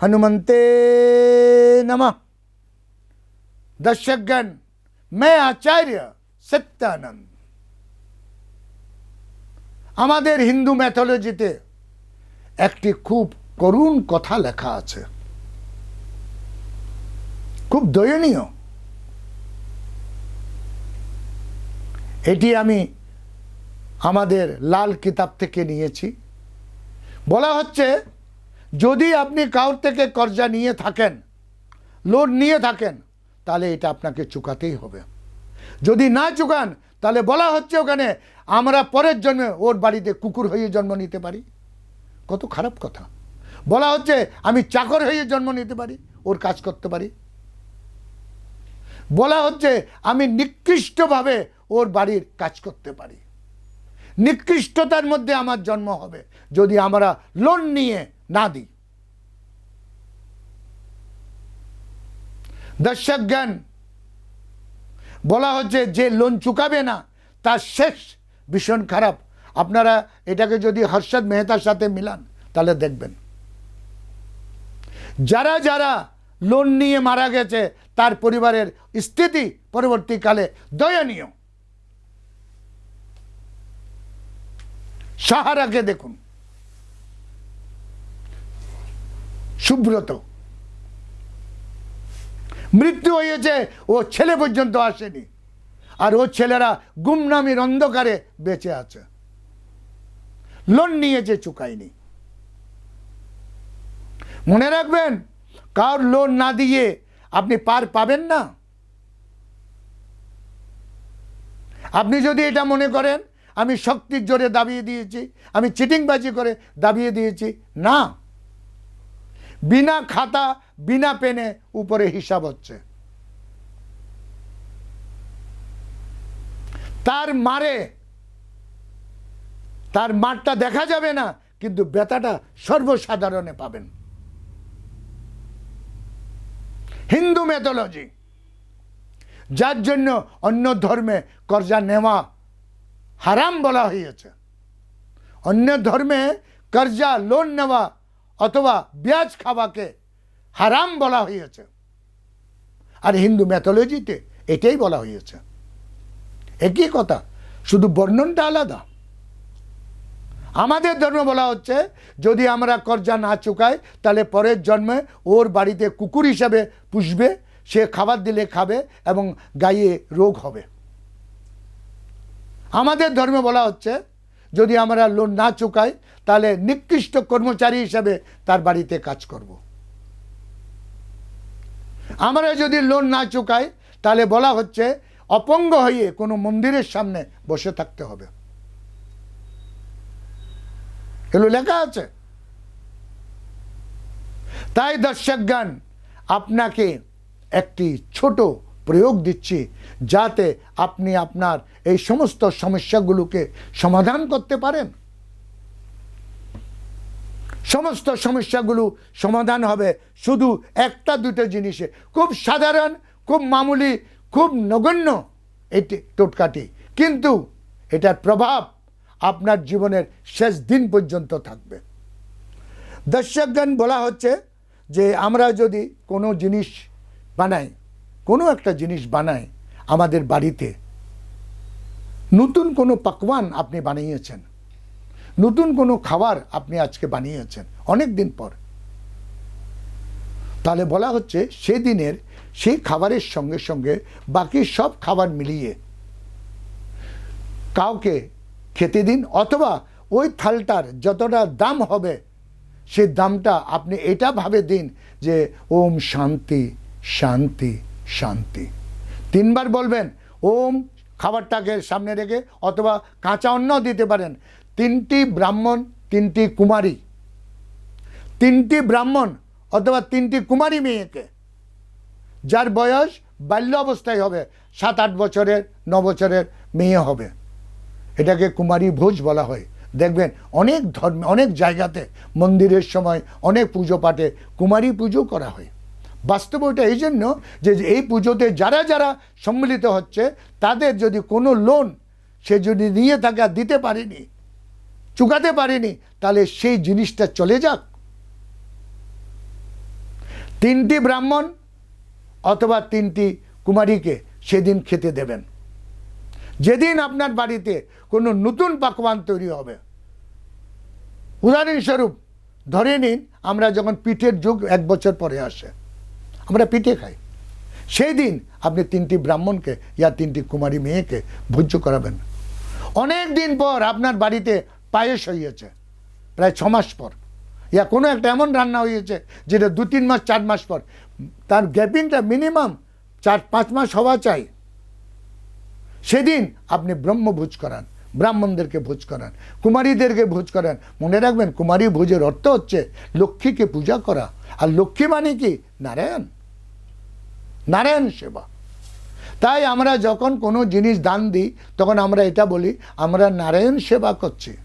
हनुमंते नमः दर्शकगण मैं आचार्य सत्यानंद আমাদের হিন্দু ম্যাথোলজিতে একটি খুব করুণ কথা লেখা আছে খুব দয়নীয় এটি আমি আমাদের লাল কিতাব থেকে নিয়েছি বলা হচ্ছে যদি আপনি কাউর থেকে কর্জা নিয়ে থাকেন, লোন নিয়ে থাকেন, তাহলে এটা আপনাকে চুকাতেই হবে। যদি না চুকান, তাহলে বলা হচ্ছে ওখানে, আমরা পরের জন্মে ওর বাড়িতে কুকুর হয়ে জন্ম নিতে পারি। কত খারাপ কথা। বলা হচ্ছে, আমি চাকর হয়ে জন্ম নিতে পারি, ওর কাজ করতে পারি। বলা হচ্ছে, আমি নিকৃষ্টভাবে ওর বাড়ির কাজ করতে পারি। নিকৃষ্টতার মধ্যে আমার জন্ম হবে। যদি আমরা লোন নিয়ে না দিই দর্শক জ্ঞান বলা হচ্ছে যে লোন চুকাবে না, তার শেষ ভীষণ খারাপ। আপনারা এটাকে যদি হর্ষদ মেহতার সাথে মিলান, তাহলে দেখবেন। যারা যারা লোন নিয়ে মারা গেছে, তার পরিবারের স্থিতি পরবর্তীকালে দয়নীয়। সাহারাকে দেখুন। সুব্রত। মৃত্যু হয়েছে, ও ছেলে পর্যন্ত আসেনি। আর ও ছেলেরা গুমনামির অন্ধকারে বেঁচে আছে। লোন নিয়েছে, চুকায়নি। মনে রাখবেন, কার লোন না দিয়ে আপনি পার পাবেন না? আপনি যদি এটা মনে করেন, আমি শক্তির জোরে দাবিয়ে দিয়েছি, আমি চিটিংবাজি করে দাবিয়ে দিয়েছি, না। বিনা খাতা, বিনা পেনে উপরে হিসাব হচ্ছে। তার মারে, তার মারটা দেখা যাবে না, কিন্তু ব্যথাটা সর্বসাধারণে পাবেন। হিন্দু মেথোলজি যার জন্য অন্য ধর্মে কর্জা নেওয়া হারাম বলা হয়েছে। অন্য ধর্মে কর্জা লোন নেওয়া অথবা ব্যাজ খাওয়াকে হারাম বলা হয়েছে। আর হিন্দু ম্যাথোলজিতে এটাই বলা হয়েছে। একই কথা, শুধু বর্ণনটা আলাদা। আমাদের ধর্ম বলা হচ্ছে, যদি আমরা কর্জা না চুকাই, তাহলে পরের জন্মে ওর বাড়িতে কুকুর হিসাবে পুষবে, সে খাবার দিলে খাবে এবং গায়ে রোগ হবে। আমাদের ধর্মে বলা হচ্ছে যদি আমরা লোন না চুকাই, তাহলে নিকৃষ্ট কর্মচারী হিসাবে তার বাড়িতে কাজ করব। আমরা যদি লোন না চুকাই, তাহলে বলা হচ্ছে অপঙ্গ হয়ে কোনো মন্দিরের সামনে বসে থাকতে হবে। এগুলো লেখা আছে। তাই দর্শকগণ, আপনাকে একটি ছোট প্রয়োগ দিচ্ছি যাতে আপনি আপনার এই সমস্ত সমস্যাগুলোকে সমাধান করতে পারেন। সমস্ত সমস্যাগুলো সমাধান হবে শুধু একটা দুটো জিনিসে। খুব সাধারণ, খুব মামুলি, খুব নগণ্য এটি টোটকাটি। কিন্তু এটার প্রভাব আপনার জীবনের শেষ দিন পর্যন্ত থাকবে। দর্শকগণ, বলা হচ্ছে যে আমরা যদি কোনো জিনিস বানাই কোনো একটা জিনিস বানাই আমাদের বাড়িতে। নতুন কোনো পাকওয়ান আপনি বানিয়েছেন। নতুন কোনো খাবার আপনি আজকে বানিয়েছেন অনেক দিন পর। তাহলে বলা হচ্ছে সেদিনের সেই খাবারের সঙ্গে সঙ্গে বাকি সব খাবার মিলিয়ে কাউকে খেতে দিন, অথবা ওই থালটার যতটা দাম হবে সেই দামটা আপনি এটা ভাবে দিন যে, ওম শান্তি শান্তি। শান্তি। তিনবার বলবেন, ওম খাবারটাকে সামনে রেখে অথবা কাঁচা অন্ন দিতে পারেন। তিনটি ব্রাহ্মণ, তিনটি কুমারী। তিনটি ব্রাহ্মণ অথবা তিনটি কুমারী মেয়েকে। যার বয়স বাল্য অবস্থায় হবে, সাত, আট বছরের, ন বছরের মেয়ে হবে। এটাকে কুমারী ভোজ বলা হয়। দেখবেন, অনেক ধর্ম, অনেক জায়গাতে মন্দিরের সময় অনেক পুজো পাঠে কুমারী পুজো করা হয়। বাস্তব ওটা এই জন্য যে এই পুজোতে যারা যারা সম্মিলিত হচ্ছে, তাদের যদি কোনো লোন সে যদি নিয়ে থাকে দিতে পারেনি, চুকাতে পারেনি, তাহলে সেই জিনিসটা চলে যাক। তিনটি ব্রাহ্মণ অথবা তিনটি কুমারীকে সেদিন খেতে দেবেন। যেদিন আপনার বাড়িতে কোনো নতুন পাকবান তৈরি হবে, উদাহরণস্বরূপ ধরে নিন আমরা যখন পিঠের যুগ এক বছর পরে আসে আমরা পিঠে খাই। সেই দিন আপনি তিনটি ব্রাহ্মণকে ইয়া তিনটি কুমারী মেয়েকে ভোজ্য করাবেন। অনেক দিন পর আপনার বাড়িতে পায়েস হইয়েছে, প্রায় ছ মাস পর। ইয়া কোনো একটা এমন রান্না হয়েছে যেটা দু, তিন মাস, চার মাস পর। তার গ্যাপিংটা মিনিমাম চার, পাঁচ মাস হওয়া চাই। সেদিন আপনি ব্রহ্মভোজ করান। ব্রাহ্মণদেরকে ভোজ করান, কুমারীদেরকে ভোজ করান। মনে রাখবেন, কুমারী ভোজের অর্থ হচ্ছে লক্ষ্মীকে পূজা করা। আর লক্ষ্মী মানে কি? নারায়ণ। নারায়ণ সেবা। তাই আমরা যখন কোনো জিনিস দান দিই, তখন আমরা এটা বলি, আমরা নারায়ণ সেবা করছি।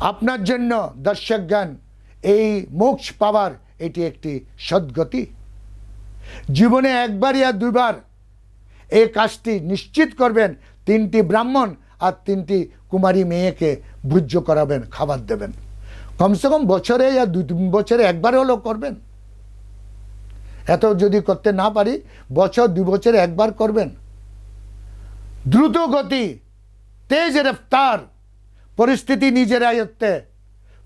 আপনার জন্য দর্শক জ্ঞান এই মোক্ষ পাওয়ার এটি একটি সদ্গতি। জীবনে একবার ইয়া দুবার এই কাজটি নিশ্চিত করবেন, তিনটি ব্রাহ্মণ আর তিনটি কুমারী মেয়েকে ভুজ্য করাবেন, খাবার দেবেন। কমসে কম বছরে ইয়া দু বছরে একবার হলেও করবেন। এত যদি করতে না পারি, বছর দু বছরে একবার করবেন। দ্রুত গতি, তেজ রেফতার পরিস্থিতি নিজের আয়ত্তে,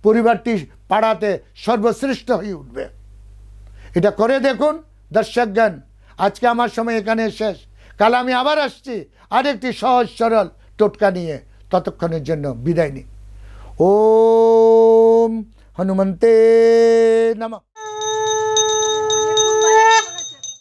পরিবারটি পাড়াতে সর্বশ্রেষ্ঠ হয়ে উঠবে। এটা করে দেখুন দর্শক জ্ঞান আজকে আমার সময় এখানে শেষ। কাল আমি আবার আসছি। আরেকটি সহজ, সরল টোটকা নিয়ে ততক্ষণের জন্য বিদায় নিই। ওম হনুমন্তে নমঃ।